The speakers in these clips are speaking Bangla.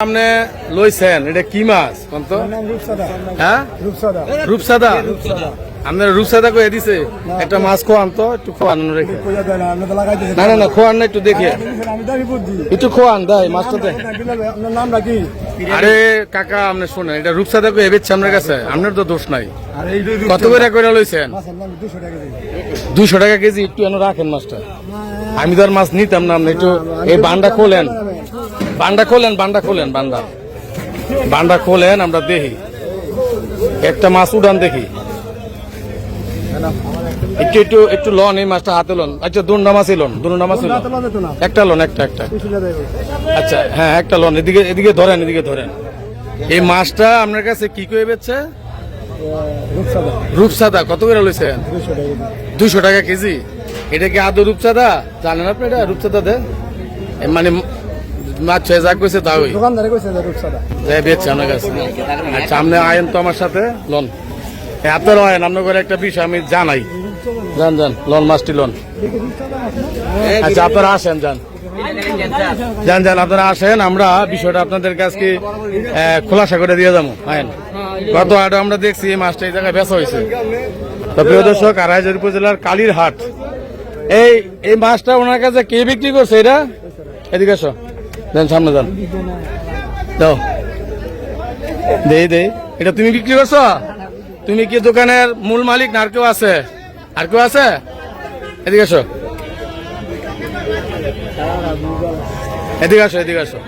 সামনে লইছেন এটা কি মাছ তো হ্যাঁ? রূপসাদা। রূপসাদা? আপনার রূপসাদা কয়ে দিছে একটা মাছ খোয়ান তো একটু খোয়ান রেখে। না না না খোয়ান না একটু দেখে। একটু খোয়ান দেয় মাছটা আরে কাকা আপনি শুনেন এটা রূপসাদা কয়ে এবেচ্ছে আপনার কাছে আপনার তো দোষ নাই। দুই কত করে করে লইছেন? দুশো টাকা দুশো টাকা কেজি একটু এনে রাখেন মাছটা। আমি তো আর মাছ নিতাম না আপনি একটু এই বান্ডা খোলেন। বান্ডা খোলেন বান্ডা খোলেন বান্ডা বান্ডা খোলেন আমরা দেখি। একটা মাছ উড়ান দেখি। একটু একটু একটু লন এই মাছটা হাতে লন। আচ্ছা দুন্ডা মাছই লন দুন্ডা মাছই লন। তো লাগে তো না একটা লন একটা একটা। আচ্ছা হ্যাঁ একটা লন। এদিকে এদিকে ধরেন এদিকে ধরেন। এই মাছটা আপনার কাছে কি করে বেচছে? রূপসাদা। রূপসাদা কত করে লইছেন? দুশো টাকা কেজি। এটা কি আদৌ রূপচাঁদা জানেন আপনি এটা? রূপচাঁদা দে। মানে মাছ ছয় যা কইছে তা ওই দোকানদারে কইছে যে রূপসাদা। যাই বেচছে আমার কাছে আচ্ছা আপনি আয়েন তো আমার সাথে লন। আপনারও আয়েন আপনার করে একটা বিষয় আমি জানাই। যান যান লন মাছটি লন। আচ্ছা আপনারা আসেন যান। যান যান আপনারা আসেন আমরা বিষয়টা আপনাদের কাছে খোলাসা করে দিয়ে যাব। আয়েন। গত হাটে আমরা দেখছি এই মাছটা এই জায়গায় বেচা হয়েছে। তো প্রিয় দর্শক আড়াইজোর উপজেলার কালীর হাট এই এই মাছটা ওনার কাছে কে বিক্রি করছে এটা? এদিকে আসো দেন সামনে যান। দাও দেই দেই। এটা তুমি বিক্রি করছ? তুমি কি দোকানের মূল মালিক না আর কেউ আছে? আর কেউ আছে? এদিকে আসো। এদিকে আসো এদিকে আসো।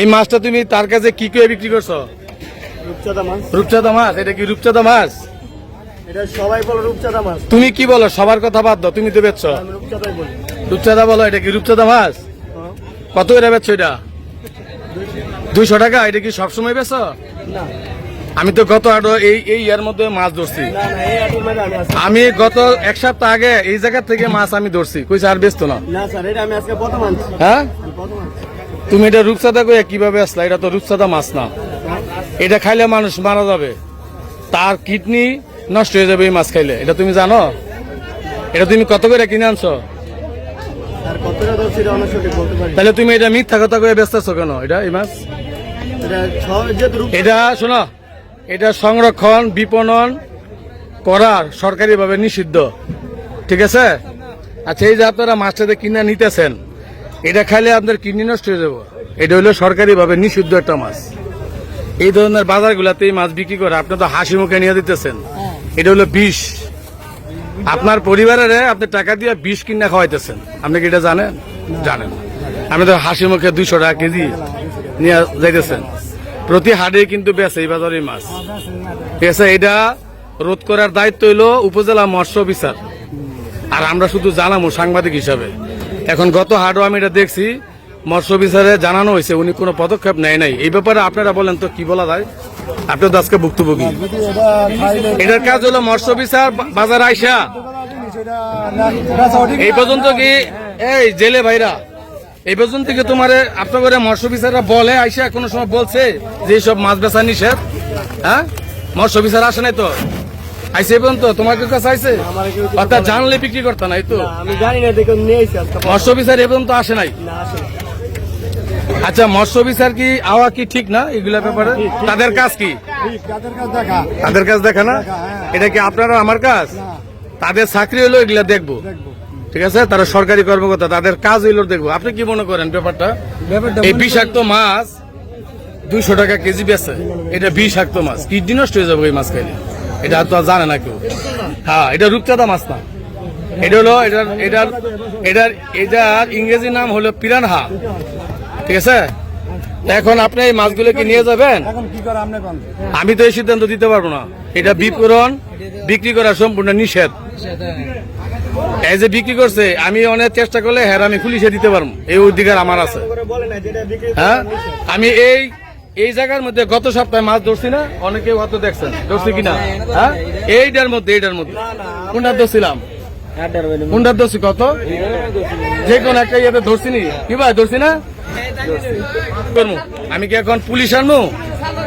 এই মাছটা তুমি তার কাছে কি করে বিক্রি করছ? রূপচাদা মাছ। রূপচাঁদা মাছ? এটা কি রূপচাঁদা মাছ? এটা সবাই বলে রূপচাদা মাছ। তুমি কি বলো? সবার কথা বাদ দাও তুমি তো বেচছো। আমি বলি। রূপচাঁদা বলো এটা কি রূপচাঁদা মাছ? কত করে বেচছো এটা? দুইশো টাকা? এটা কি সবসময় বেচো? না। আমি তো গত আরও এই এই ইয়ার মধ্যে মাছ ধরছি। না না এই আটুর মধ্যে আমি গত এক সপ্তাহ আগে এই জায়গা থেকে মাছ আমি ধরছি। কইছে আর বেচতো না। এটা হ্যাঁ? তুমি এটা রূপসাদা কইয়া কীভাবে আসলা? এটা তো রূপসাদা মাছ না। এটা খাইলে মানুষ মারা যাবে। তার কিডনি নষ্ট হয়ে যাবে এই মাছ খাইলে। এটা তুমি জানো? এটা তুমি কত করে কিনে আনছো? তাহলে তুমি এটা মিথ্যা কথা কয়ে বেচতেছো কেন? এটা এই মাছ? এটা শোনো এটা সংরক্ষণ বিপণন করার সরকারিভাবে নিষিদ্ধ। ঠিক আছে? আচ্ছা এই যে আপনারা মাছটাতে কিনে নিতেছেন এটা খাইলে আপনার কিডনি নষ্ট হয়ে যাব। এটা হলো সরকারিভাবে নিষিদ্ধ একটা মাছ। এই ধরনের বাজারগুলোতে এই মাছ বিক্রি করে আপনি তো হাসি মুখে নিয়ে দিতেছেন। এটা হলো বিষ। আপনার পরিবারের আপনি টাকা দিয়ে বিষ কিনা খাওয়াইতেছেন। আপনি কি এটা জানেন? জানেন। আপনি তো হাসি মুখে দুইশো টাকা কেজি নিয়ে যাইতেছেন। প্রতি হাটে কিন্তু বেছে এই বাজারে মাছ। আছে, এটা রোধ করার দায়িত্ব হইল উপজেলা মৎস্য বিচার আর আমরা শুধু জানাব সাংবাদিক হিসাবে। এখন গত হাটও আমি এটা দেখছি মৎস্য বিচারে জানানো হয়েছে উনি কোনো পদক্ষেপ নেয় নাই। এই ব্যাপারে আপনারা বলেন তো কি বলা যায়? আপনি তো আজকে ভুক্তভোগী। এটার কাজ হলো মৎস্য বিচার বাজার আইসা। এই পর্যন্ত কি এই জেলে ভাইরা এই পর্যন্ত কি তোমার আপনাদের মৎস্য বিচাররা বলে? আইসা কোনো সময় বলছে যে সব মাছ বেচা নিষেধ? হ্যাঁ? মৎস্য বিচার আসে নাই তো? আইসে এই পর্যন্ত? তোমার কাছে আইসে? কেউ অর্থাৎ জানলে বিক্রি করতে নাই তো? আমি জানি না দেখুন নিয়ে এসেছি আজকে। মৎস্য বিচার এ পর্যন্ত আসে নাই। আচ্ছা মৎস্য বিচার কি আওয়া কি ঠিক না এগুলা ব্যাপারে? তাদের কাজ কি? তাদের কাজ দেখা। না? এটা কি আপনারা আমার কাজ? তাদের চাকরি হলো এগুলা দেখব। ঠিক আছে? তারা সরকারি কর্মকর্তা তাদের কাজ হইল দেখব। আপনি কি মনে করেন ব্যাপারটা? এই বিষাক্ত মাছ দুইশো টাকা কেজি বেচে। এটা বিষাক্ত মাছ। কিডনি নষ্ট হয়ে যাবে এই মাছ খাইলে। এটা তো আর জানে না কেউ। হ্যাঁ এটা রূপচাঁদা মাছ না। এটা হলো এটার এটার এটার এটার ইংরেজি নাম হলো পিরানহা। ঠিক আছে? এখন আপনি এই মাছগুলো কি নিয়ে যাবেন আমি তো এই সিদ্ধান্ত দিতে পারব না। এটা বিপণন বিক্রি করা সম্পূর্ণ নিষেধ। এই যে বিক্রি করছে আমি অনেক চেষ্টা করলে হ্যাঁ আমি পুলিশে দিতে পারব। এই অধিকার আমার আছে। হ্যাঁ? আমি এই এই জায়গার মধ্যে গত সপ্তাহে মাছ ধরছি না অনেকে হয়তো দেখছেন। ধরছি কিনা হ্যাঁ? এইটার মধ্যে এইটার মধ্যে। কোনটা ধরছিলাম? কোনটা ধরছি কত? যে কোন একটা ইয়েতে ধরছি নি। কি ভাই ধরছি না? আমি কি এখন পুলিশ আনব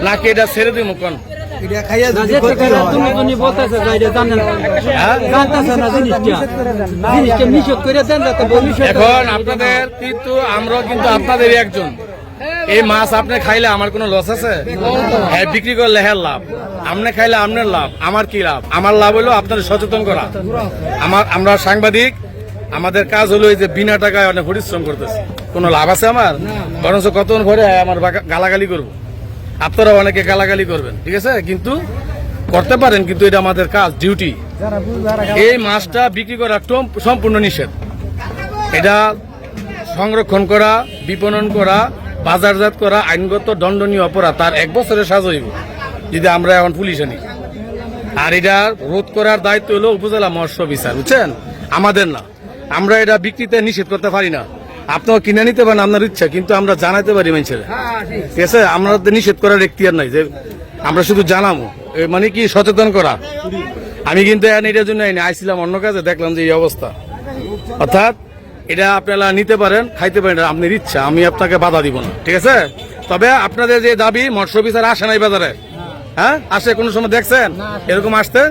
নাকি এটা ছেড়ে দিব কোন হয়, এখন আপনাদের কিন্তু আমরাও কিন্তু আপনাদের একজন। এই মাছ আপনি খাইলে আমার কোনো লস আছে? হ্যাঁ বিক্রি করলে হ্যাঁ লাভ। আপনি খাইলে আপনার লাভ আমার কি লাভ? আমার লাভ হলো আপনাদের সচেতন করা। আমার আমরা সাংবাদিক আমাদের কাজ হলো এই যে বিনা টাকায় অনেক পরিশ্রম করতেছে। কোনো লাভ আছে আমার? বরঞ্চ কতক্ষণ ভরে আমার গালাগালি করব। আপনারা অনেকে গালাগালি করবেন ঠিক আছে? কিন্তু করতে পারেন কিন্তু এটা আমাদের কাজ ডিউটি এই মাছটা বিক্রি করা সম্পূর্ণ নিষেধ। এটা সংরক্ষণ করা বিপণন করা বাজারজাত করা আইনগত দণ্ডনীয় অপরাধ তার এক বছরের সাজ হইব যদি আমরা এখন পুলিশ আনি। আর এটা রোধ করার দায়িত্ব হলো উপজেলা মৎস্য বিচার বুঝছেন? আমাদের না। আমরা এটা বিক্রিতে নিষেধ করতে পারি না। আপনাও কিনে নিতে পারেন আপনার ইচ্ছা কিন্তু আমরা জানাতে পারি মানুষের। ঠিক। আছে? আমরা তো নিষেধ করার এখতিয়ার নাই যে আমরা শুধু জানাব। মানে কি সচেতন করা? আমি কিন্তু এটার জন্য আইনি আইছিলাম অন্য কাজে দেখলাম যে এই অবস্থা। অর্থাৎ এটা আপনারা নিতে পারেন খাইতে পারেন আপনার ইচ্ছা আমি আপনাকে বাধা দিব না। ঠিক আছে? তবে আপনাদের যে দাবি মৎস্য বিচার আসে নাই বাজারে। হ্যাঁ? আসে কোনো সময় দেখছেন? এরকম আসতে?